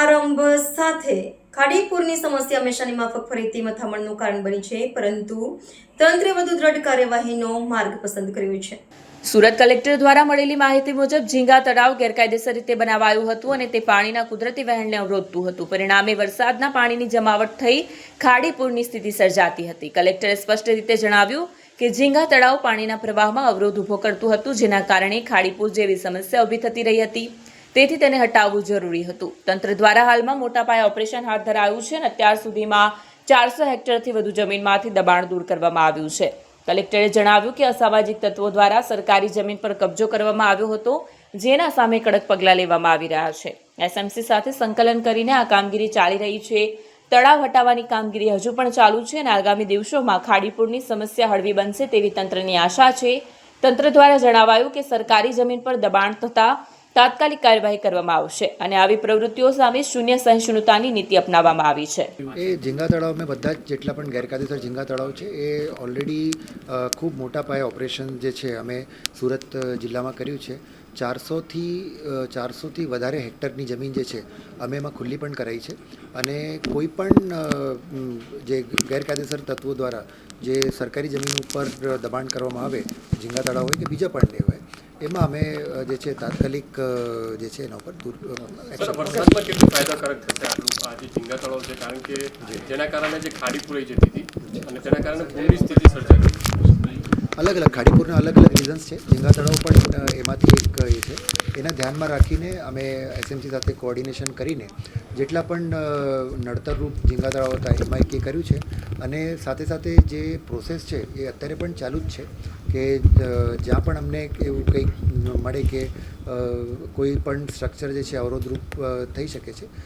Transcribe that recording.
આરંભ સાથે ખાડીપુરની સમસ્યા હંમેશાની માફક ફરીથી મથામણનું કારણ બની છે, પરંતુ તંત્રે વધુ દ્રઢ કાર્યવાહીનો માર્ગ પસંદ કર્યો છે. સુરત કલેક્ટર દ્વારા મળેલી માહિતી મુજબ ઝીંગા તળાવ ગેરકાયદેસર રીતે બનાવાયું હતું અને તે પાણીના કુદરતી વહેણને અવરોધતું હતું. પરિણામે વરસાદના પાણીની જમાવટ થઈ ખાડીપુરની સ્થિતિ સર્જાતી હતી. કલેક્ટરે સ્પષ્ટ રીતે જણાવ્યું કે ઝીંગા તળાવ પાણીના પ્રવાહમાં અવરોધ ઊભો કરતું હતું, જેના કારણે ખાડીપુર જેવી સમસ્યા ઊભી થતી રહી હતી. તેથી તેને હટાવવું જરૂરી હતું. તંત્ર દ્વારા હાલમાં મોટા પાયે ઓપરેશન હાથ ધરાયું છે અને અત્યાર સુધીમાં ચારસો હેક્ટરથી વધુ જમીનમાંથી દબાણ દૂર કરવામાં આવ્યું છે. કલેક્ટરે જણાવ્યું કે અસામાજિક તત્વો દ્વારા સરકારી જમીન પર કબજો કરવામાં આવ્યો હતો, જેના સામે કડક પગલાં લેવામાં આવી રહ્યા છે. એસએમસી સાથે સંકલન કરીને આ કામગીરી ચાલી રહી છે. તળાવ હટાવવાની કામગીરી હજુ પણ ચાલુ છે અને આગામી દિવસોમાં ખાડીપુરની સમસ્યા હળવી બનશે તેવી તંત્રની આશા છે. તંત્ર દ્વારા જણાવાયું કે સરકારી જમીન પર દબાણ થતાં તાત્કાલિક કાર્યવાહી કરવામાં આવશે અને આવી પ્રવૃત્તિઓ સામે શૂન્ય સહિષ્ણુતાની નીતિ અપનાવવામાં આવી છે. એ ઝીંગા તળાવ મેં બધા જેટલા પણ ગેરકાયદેસર ઝીંગા તળાવ છે, એ ઓલરેડી ખૂબ મોટા પાયે ઓપરેશન જે છે અમે સુરત જિલ્લામાં કર્યું છે. ચારસોથી ચારસોથી વધારે હેક્ટરની જમીન જે છે, અમે એમાં ખુલ્લી પણ કરાઈ છે. અને કોઈ પણ જે ગેરકાયદેસર તત્વો દ્વારા જે સરકારી જમીન ઉપર દબાણ કરવામાં આવે, ઝીંગા તળાવ હોય કે બીજા પણ હોય એમાં અમે જે છે તાત્કાલિક જે છે એના ઉપર દૂર સર કેટલું ફાયદાકારક થશે આટલું આ જે ઝીંગા તળાવ છે? કારણ કે જેના કારણે જે ખાડી પૂરાઈ જતી હતી અને તેના કારણે પૂરની સ્થિતિ સર્જાઈ. અલગ અલગ ખાડીપુરના અલગ અલગ રીઝન્સ છે. ઝીંગા તળાવ પણ એમાંથી એક એ છે. એના ધ્યાનમાં રાખીને અમે એસએમસી સાથે કોઓર્ડિનેશન કરીને જેટલા પણ નડતરરૂપ ઝીંગા તળાવ હતા એમાં એક એ કર્યું છે અને સાથે સાથે જે પ્રોસેસ છે, એ અત્યારે પણ ચાલુ જ છે કે જ્યાં પણ અમને એવું કંઈક મળે કે કોઈ પણ સ્ટ્રક્ચર જે છે અવરોધરૂપ થઈ શકે છે